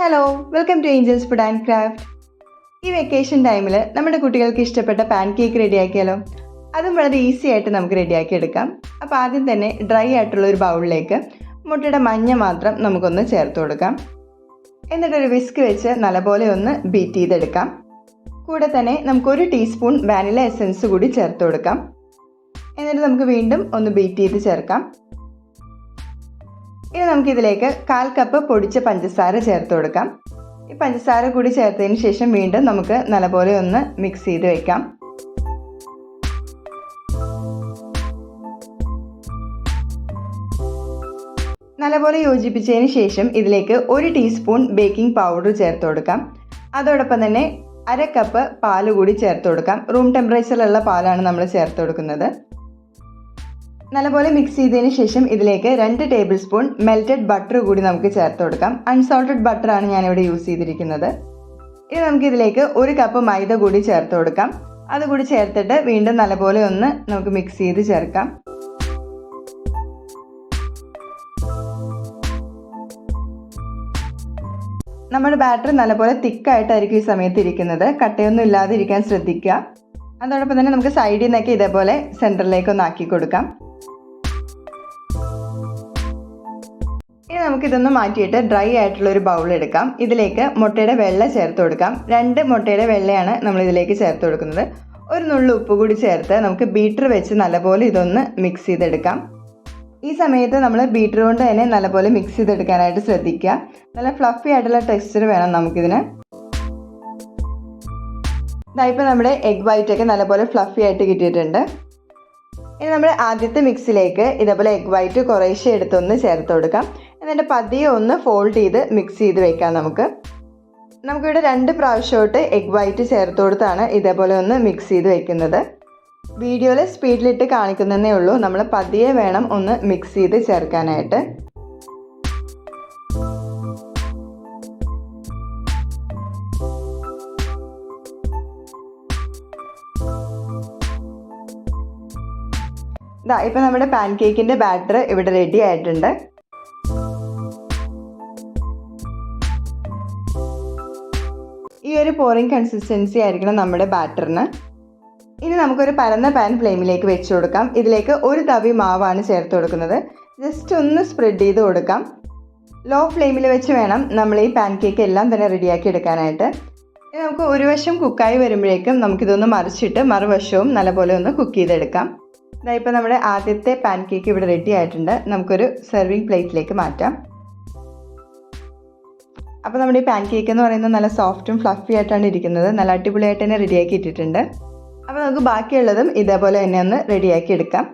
Hello welcome to Angels food and craft ഈ vacation ടൈമിൽ നമ്മുടെ കുട്ടികൾക്ക് ഇഷ്ടപ്പെട്ട പാൻ കേക്ക് റെഡിയാക്കിയാലോ അതും വളരെ ഈസി ആയിട്ട് നമുക്ക് റെഡിയാക്കി എടുക്കാം അപ്പോൾ ആദ്യം തന്നെ ഡ്രൈ ആയിട്ടുള്ള ഒരു ബൗളിലേക്ക് മുട്ടയുടെ മഞ്ഞ മാത്രം നമുക്കൊന്ന് ചേർത്ത് കൊടുക്കാം. എന്നിട്ടൊരു വിസ്ക് വെച്ച് നല്ലപോലെ ഒന്ന് ബീറ്റ് ചെയ്തെടുക്കാം. കൂടെ തന്നെ നമുക്കൊരു ടീസ്പൂൺ വാനില എസൻസ് കൂടി ചേർത്ത് കൊടുക്കാം. എന്നിട്ട് നമുക്ക് വീണ്ടും ഒന്ന് ബീറ്റ് ചെയ്ത് ചേർക്കാം. ഇനി നമുക്കിതിലേക്ക് കാൽ കപ്പ് പൊടിച്ച പഞ്ചസാര ചേർത്ത് കൊടുക്കാം. ഈ പഞ്ചസാര കൂടി ചേർത്തതിന് ശേഷം വീണ്ടും നമുക്ക് നല്ലപോലെ ഒന്ന് മിക്സ് ചെയ്ത് വെക്കാം. നല്ലപോലെ യോജിപ്പിച്ചതിന് ശേഷം ഇതിലേക്ക് ഒരു ടീസ്പൂൺ ബേക്കിംഗ് പൗഡർ ചേർത്ത് കൊടുക്കാം. അതോടൊപ്പം തന്നെ അര കപ്പ് പാൽ കൂടി ചേർത്ത് കൊടുക്കാം. റൂം ടെമ്പറേച്ചറിലുള്ള പാലാണ് നമ്മൾ ചേർത്ത് കൊടുക്കുന്നത്. നല്ലപോലെ മിക്സ് ചെയ്തതിന് ശേഷം ഇതിലേക്ക് രണ്ട് ടേബിൾ സ്പൂൺ മെൽറ്റഡ് ബട്ടർ കൂടി നമുക്ക് ചേർത്ത് കൊടുക്കാം. അൺസോൾട്ടഡ് ബട്ടർ ആണ് ഞാനിവിടെ യൂസ് ചെയ്തിരിക്കുന്നത്. ഇനി നമുക്ക് ഇതിലേക്ക് ഒരു കപ്പ് മൈദ കൂടി ചേർത്ത് കൊടുക്കാം. അതുകൂടി ചേർത്തിട്ട് വീണ്ടും നല്ലപോലെ ഒന്ന് നമുക്ക് മിക്സ് ചെയ്ത് ചേർക്കാം. നമ്മുടെ ബാറ്റർ നല്ലപോലെ തിക്കായിട്ടായിരിക്കും ഈ സമയത്ത് ഇരിക്കുന്നത്. കട്ടയൊന്നും ഇല്ലാതെ ഇരിക്കാൻ ശ്രദ്ധിക്കുക. അതോടൊപ്പം തന്നെ നമുക്ക് സൈഡിൽ നിന്നൊക്കെ ഇതേപോലെ സെന്ററിലേക്ക് ഒന്ന് ആക്കി കൊടുക്കാം. ഇനി നമുക്കിതൊന്ന് മാറ്റിയിട്ട് ഡ്രൈ ആയിട്ടുള്ള ഒരു ബൗൾ എടുക്കാം. ഇതിലേക്ക് മുട്ടയുടെ വെള്ള ചേർത്ത് കൊടുക്കാം. രണ്ട് മുട്ടയുടെ വെള്ളയാണ് നമ്മൾ ഇതിലേക്ക് ചേർത്ത് കൊടുക്കുന്നത്. ഒരു നുള്ളു ഉപ്പ് കൂടി ചേർത്ത് നമുക്ക് ബീറ്റർ വെച്ച് നല്ലപോലെ ഇതൊന്ന് മിക്സ് ചെയ്തെടുക്കാം. ഈ സമയത്ത് നമ്മൾ ബീറ്റർ കൊണ്ട് തന്നെ നല്ലപോലെ മിക്സ് ചെയ്തെടുക്കാനായിട്ട് ശ്രദ്ധിക്കുക. നല്ല ഫ്ലഫി ആയിട്ടുള്ള ടെക്സ്ചർ വേണം നമുക്കിതിന്. ഇതായിപ്പോൾ നമ്മുടെ എഗ് വൈറ്റ് ഒക്കെ നല്ലപോലെ ഫ്ലഫി ആയിട്ട് കിട്ടിയിട്ടുണ്ട്. ഇനി നമ്മൾ ആദ്യത്തെ മിക്സിലേക്ക് ഇതേപോലെ എഗ് വൈറ്റ് കുറേശ്ശെ എടുത്തൊന്ന് ചേർത്ത് കൊടുക്കാം. എന്നിട്ട് പതിയെ ഒന്ന് ഫോൾഡ് ചെയ്ത് മിക്സ് ചെയ്ത് വെക്കാം നമുക്ക്. നമുക്കിവിടെ രണ്ട് പ്രാവശ്യമായിട്ട് എഗ് വൈറ്റ് ചേർത്ത് കൊടുത്താണ് ഇതേപോലെ ഒന്ന് മിക്സ് ചെയ്ത് വെക്കുന്നത്. വീഡിയോയിൽ സ്പീഡിലിട്ട് കാണിക്കുന്നതേ ഉള്ളൂ. നമ്മൾ പതിയെ വേണം ഒന്ന് മിക്സ് ചെയ്ത് ചേർക്കാനായിട്ട്. ഇതാ ഇപ്പം നമ്മുടെ പാൻ കേക്കിന്റെ ബാറ്റർ ഇവിടെ റെഡി ആയിട്ടുണ്ട്. ഈ ഒരു പോറിങ് കൺസിസ്റ്റൻസി ആയിരിക്കണം നമ്മുടെ ബാറ്ററിന് ഇനി നമുക്കൊരു പരന്ന പാൻ ഫ്ലെയിമിലേക്ക് വെച്ച് കൊടുക്കാം. ഇതിലേക്ക് ഒരു തവി മാവാണ് ചേർത്ത് കൊടുക്കുന്നത്. ജസ്റ്റ് ഒന്ന് സ്പ്രെഡ് ചെയ്ത് കൊടുക്കാം. ലോ ഫ്ലെയിമിൽ വെച്ച് വേണം നമ്മൾ ഈ പാൻ കേക്ക് എല്ലാം തന്നെ റെഡിയാക്കി എടുക്കാനായിട്ട്. ഇനി നമുക്ക് ഒരു വശം കുക്കായി വരുമ്പോഴേക്കും നമുക്കിതൊന്ന് മറിച്ചിട്ട് മറുവശവും നല്ലപോലെ ഒന്ന് കുക്ക് ചെയ്തെടുക്കാം. ഇതായിപ്പോൾ നമ്മുടെ ആദ്യത്തെ പാൻ കേക്ക് ഇവിടെ റെഡി ആയിട്ടുണ്ട്. നമുക്കൊരു സെർവിങ് പ്ലേറ്റിലേക്ക് മാറ്റാം. അപ്പോൾ നമ്മുടെ ഈ പാൻ കേക്ക് എന്ന് പറയുന്നത് നല്ല സോഫ്റ്റും ഫ്ലഫി ആയിട്ടാണ് ഇരിക്കുന്നത്. നല്ല അടിപൊളിയായിട്ട് തന്നെ റെഡിയാക്കി ഇട്ടിട്ടുണ്ട്. അപ്പോൾ നമുക്ക് ബാക്കിയുള്ളതും ഇതേപോലെ തന്നെ ഒന്ന് റെഡിയാക്കി എടുക്കാം.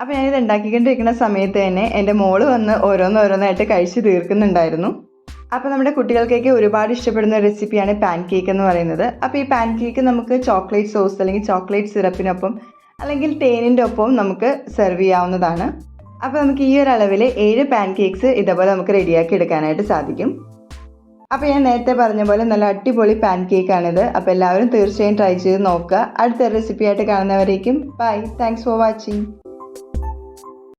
അപ്പോൾ ഞാനിത് ഉണ്ടാക്കിക്കൊണ്ടിരിക്കുന്ന സമയത്ത് തന്നെ എന്റെ മോൾ വന്ന് ഓരോന്നോരോന്നായിട്ട് കഴിച്ച് തീർക്കുന്നുണ്ടായിരുന്നു. അപ്പോൾ നമ്മുടെ കുട്ടികൾക്കൊക്കെ ഒരുപാട് ഇഷ്ടപ്പെടുന്ന റെസിപ്പിയാണ് പാൻ കേക്ക് എന്ന് പറയുന്നത്. അപ്പോൾ ഈ പാൻ കേക്ക് നമുക്ക് ചോക്ലേറ്റ് സോസ് അല്ലെങ്കിൽ ചോക്ലേറ്റ് സിറപ്പിനൊപ്പം അല്ലെങ്കിൽ തേനിന്റെ ഒപ്പം നമുക്ക് സെർവ് ചെയ്യാവുന്നതാണ്. അപ്പോൾ നമുക്ക് ഈ ഒരു അളവിൽ ഏഴ് പാൻ കേക്ക്സ് ഇതേപോലെ നമുക്ക് റെഡിയാക്കി എടുക്കാനായിട്ട് സാധിക്കും. അപ്പോൾ ഞാൻ നേരത്തെ പറഞ്ഞ പോലെ നല്ല അടിപൊളി പാൻ കേക്കാണിത് അപ്പോൾ എല്ലാവരും തീർച്ചയായും ട്രൈ ചെയ്ത് നോക്കുക. അടുത്ത റെസിപ്പിയായിട്ട് കാണുന്നവരേക്കും ബൈ താങ്ക്സ് ഫോർ വാച്ചിങ്